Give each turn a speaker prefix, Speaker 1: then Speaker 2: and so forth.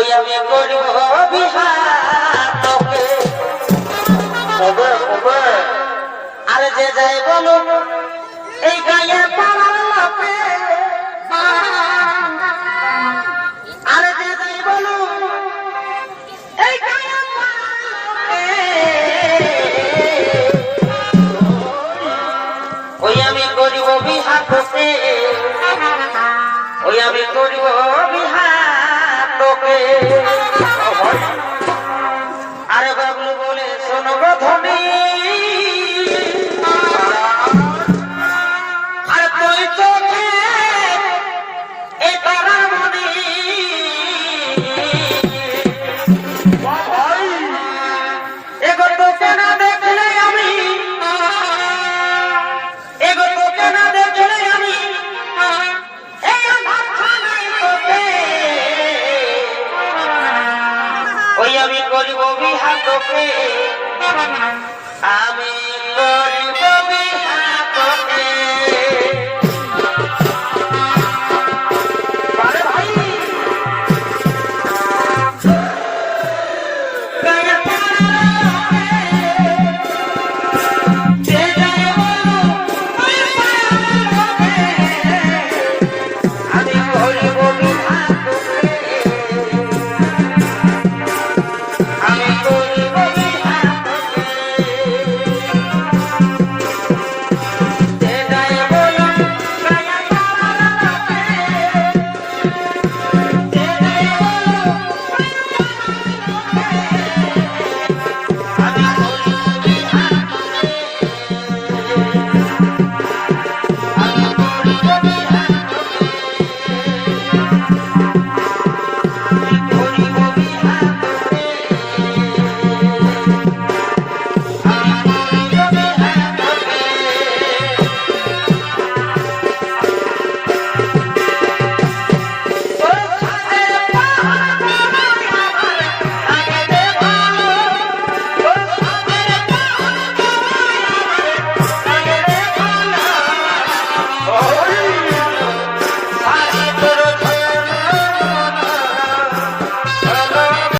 Speaker 1: ওই আমি করিব
Speaker 2: কবে কবে
Speaker 1: আরে যে যে যাই বলো এই ওই আমি করিব বিহাতকে ওই আমি করিব বিহাতকে আরে বাবলু বলে শোনো গো করিব আমি